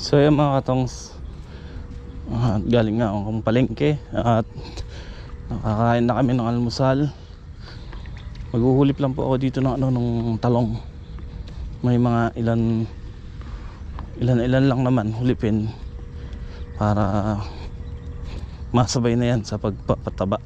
So yun mga katongs. At galing nga akong palengke at nakakain na kami ng almusal. Maghuhulip lang po ako dito ng ano ng talong. May mga ilan ilan ilan lang naman hulipin para masabay na yan sa pagpapataba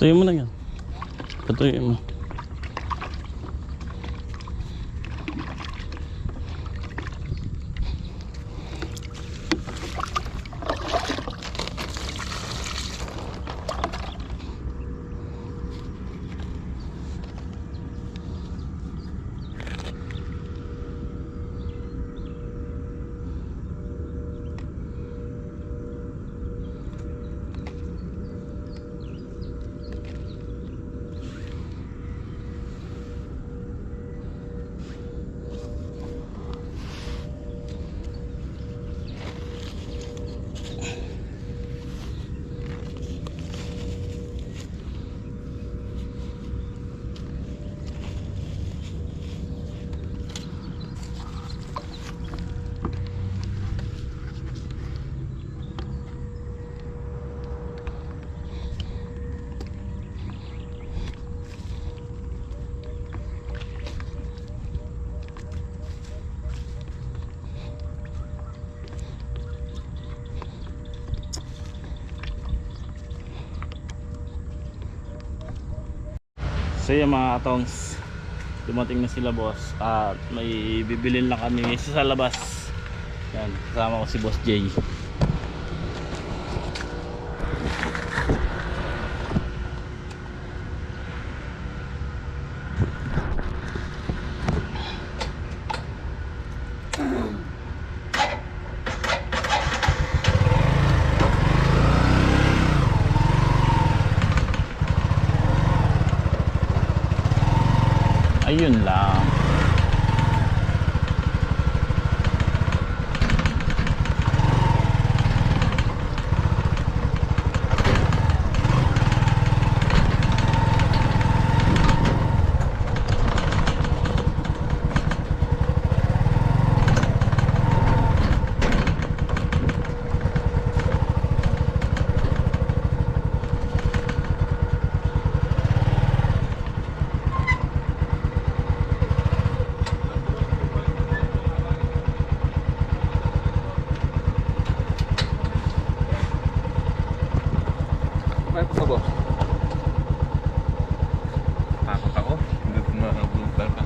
Patuloy mo lang yan. Patuloy mo. So yun mga katongs. Dumating na sila boss. At may bibilin lang kami isa sa labas. Yan, kasama ko si boss Jay Ayun lang May po ba? Takot ako. Hindi ko mabuluntan ka.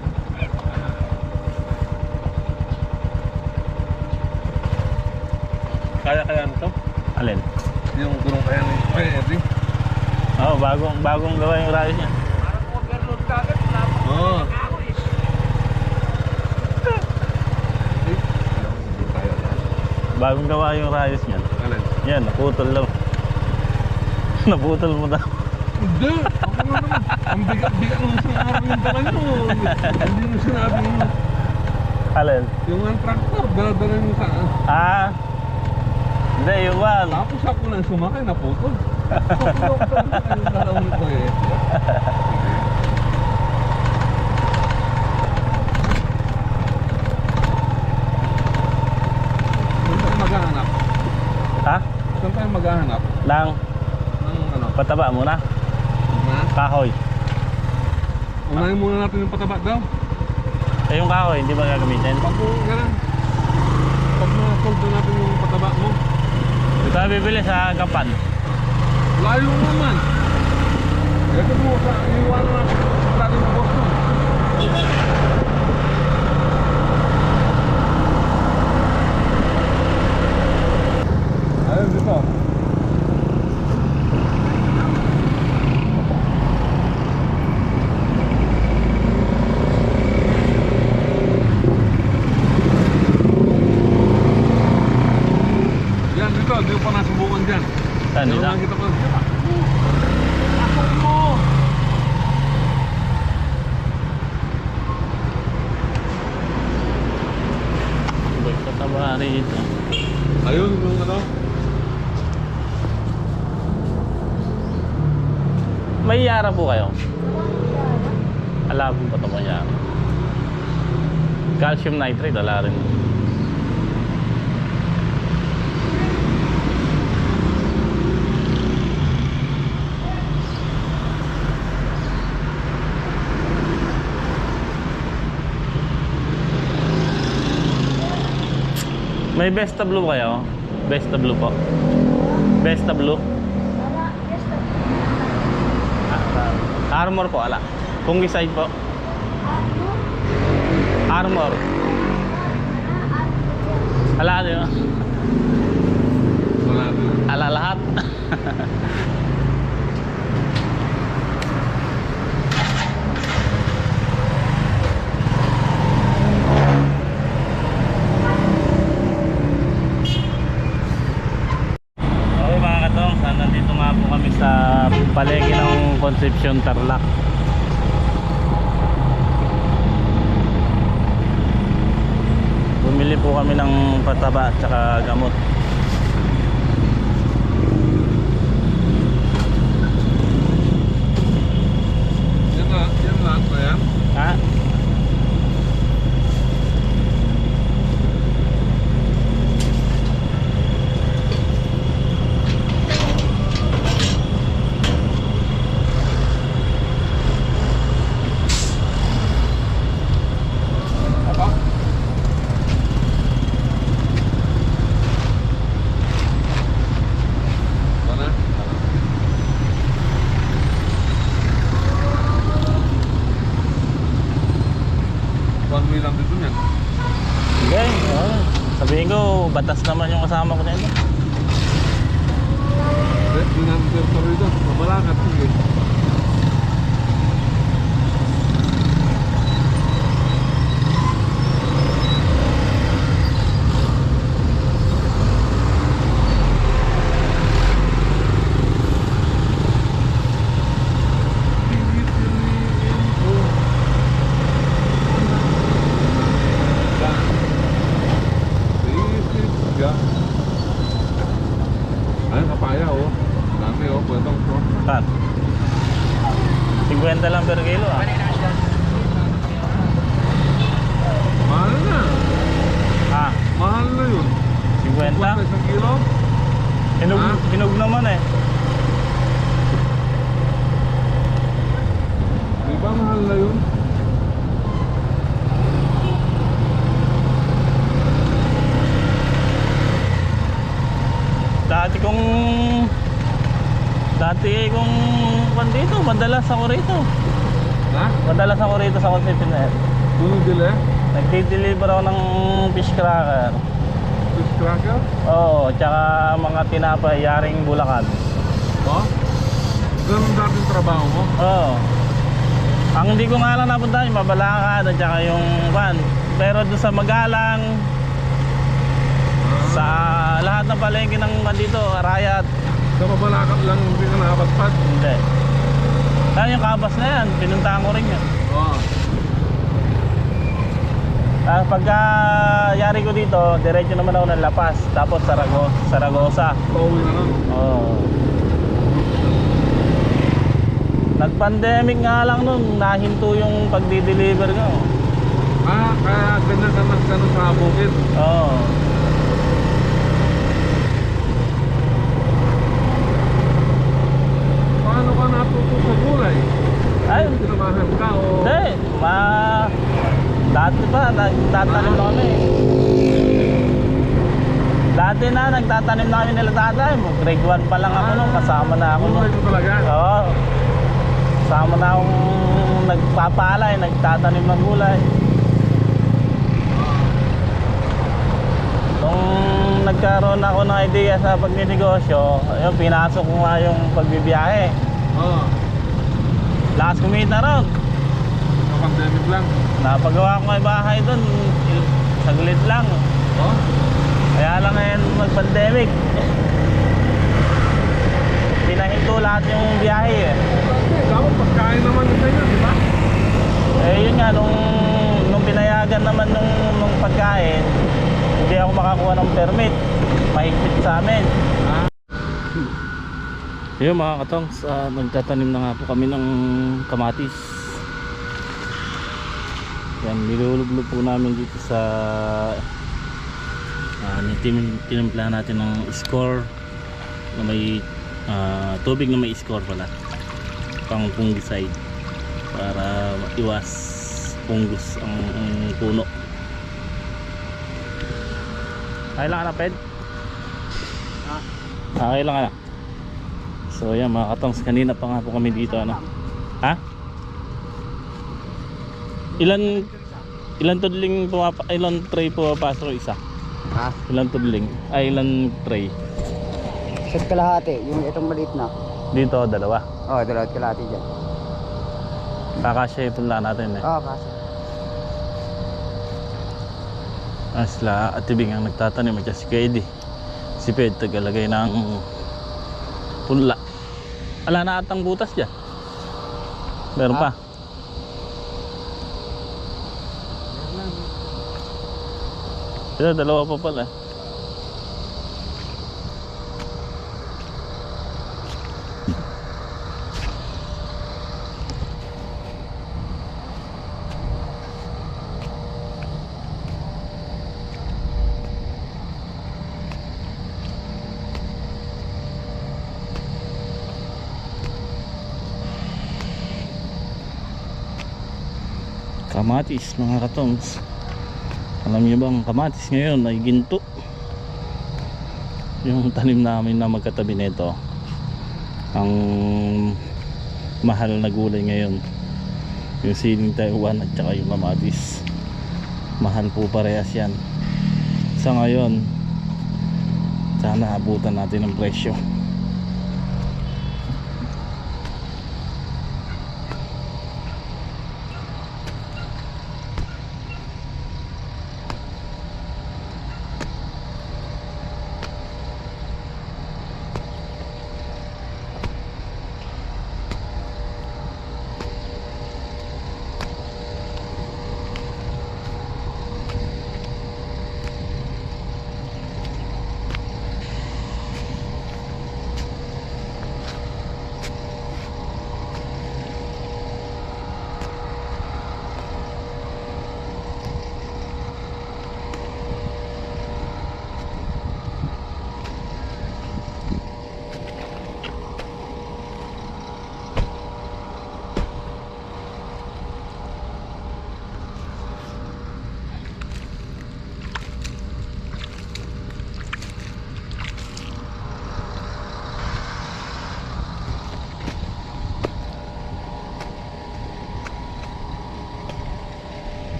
Kaya kaya nito? Alin? Yung gulong kaya ni Ay, Eddie. Oh, bagong bagong gawa yung rayos niya Oo. Eh, hindi tayo. Bagong gawa yung rayos niyan. Alin? Yan, naputol lang. naputol mo na. Hindi! Ako nga naman. Ang bigat-bigat nung isang araw yung dala nyo. Hindi mo sinabi mo. Alin? Yung ang tractor, dala-dala nyo sa... Ah. Hindi, yung van. Tapos ako nang sumakay, naputol. So, so, so, yung dalawa nito eh. Maghahanap? Ha? Saan tayo maghahanap? Lang. Ng ano? Pataba muna. Na? Kahoy. Unahin muna natin yung pataba daw. Eh, yung kahoy, hindi ba gagamitin? Pag ganun. Pag na-solve na natin yung pataba mo. Ito na bibili sa Gapan. Layo naman. Ito mo sa iwanan natin natin yung boss mo. Ayun dito. Yan dito, di ko pa nasubukan dyan. Saan Ano nila? nakita ko? Ako mo! May pataba rito. Ano? May yara po kayo? Alabong pa ito may yara. Calcium nitrate, wala rin. May Besta Blue kayo? Besta Blue po. Besta Blue. Ah, Armor po, ala. Kung side po. Armor. Ala? Wala din. Ala lahat. Okay mga katong, saan nandito nga po kami sa palengke ng Concepcion Tarlac. Bumili po kami ng pataba at saka gamot. Yan na, yan lahat na yan. Ha? Apa? Mana? One way lang dito yan. Okay, oh. Sabihin ko, batas naman yung kasama ko na ito. Natin territory dito. Mabalakat. Sige. Ayun, kapaya oh. Dami oh, pwedeng oh. Saan? 50 lang per kilo ah. Mahal na. Ah, Mahal na yun. 50? Kung isang kilo? Hinog, Ah? hinog naman eh. Di yun? Dati kong... Dati kong... Kung dito, madalas ako rito. Ha? Madalas ako rito sa Concepcion na yan. Bumibili? Nagdi-deliver ako ng fish cracker. Fish cracker? Oo, tsaka mga tinapay, yaring bulakan. Oh? Ganun dating trabaho mo? Oo. Ang hindi ko nga lang napunta yung Mabalakan at saka yung van. Pero doon sa Magalang, sa lahat ng palengke ng dito, Arayat, Sa mabalakat lang hindi ka nakapagpad. hindi. Kaya yung kabas na yan, pinuntahan ko rin yan. Oo. Ah, pagka yari ko dito, diretso naman ako ng La Paz, tapos Sarago Saragosa. Na lang. Oo. Nag-pandemic nga lang nun, nahinto yung pagdi-deliver ko. Ah, kaya ganyan ka nagkano sa bukid. Oo. Paano ka natuto sa gulay? Ay, Sinamahan ka o... hindi. Ma... Dati pa, nagtatanim na kami. Dati na, nagtatanim na kami nila tatay. Grade 1 pa lang ako nung kasama na ako Gulay mo talaga. Oo. Kasama na akong nagpapalay, nagtatanim ng gulay. Nung nagkaroon ako ng idea sa pagninegosyo, ayun, pinasok ko nga yung pagbibiyahe. Oo. Lakas kumita ron. Sa pandemic lang. Napagawa ko yung bahay doon, saglit lang. Oo. Kaya lang ngayon mag-pandemic. Lahat yung biyahe eh. Dapat pagkain naman sa inyo, di ba? Eh yun nga, nung, nung pinayagan naman nung, nung pagkain, hindi ako makakuha ng permit. Mahigpit sa amin. Ah. Yun mga katongs, ah, nagtatanim na nga po kami ng kamatis. Yan, nilulublog po namin dito sa uh, tin tinimpla natin ng score na may ah, tubig na may score pala pang fungicide para iwas fungus ang, ang puno kailangan na ped? Ah, kailangan na So yan mga katongs, kanina pa nga po kami dito ano. Ha? Ilan ilan tudling pumapa ilan tray pumapasok isa? Ha? Ilan tudling? Ay ilan tray? Isa't kalahati, yung itong maliit na. Dito dalawa. Oo, oh, dalawat kalahati dyan. Kakasya ito lang natin eh. Oo, oh, kasi. Ang sila at tibing ang nagtatanim at si Kaidi. Si Ped tagalagay ng punla. Ala na atang butas dyan. Meron pa. Ito, dalawa pa pala. Kamatis mga katongs. Alam niyo bang kamatis ngayon ay ginto. Yung tanim namin na magkatabi nito. Ang mahal na gulay ngayon. Yung siling Taiwan at saka yung kamatis. Mahal po parehas yan. Sa ngayon, sana abutan natin ang presyo.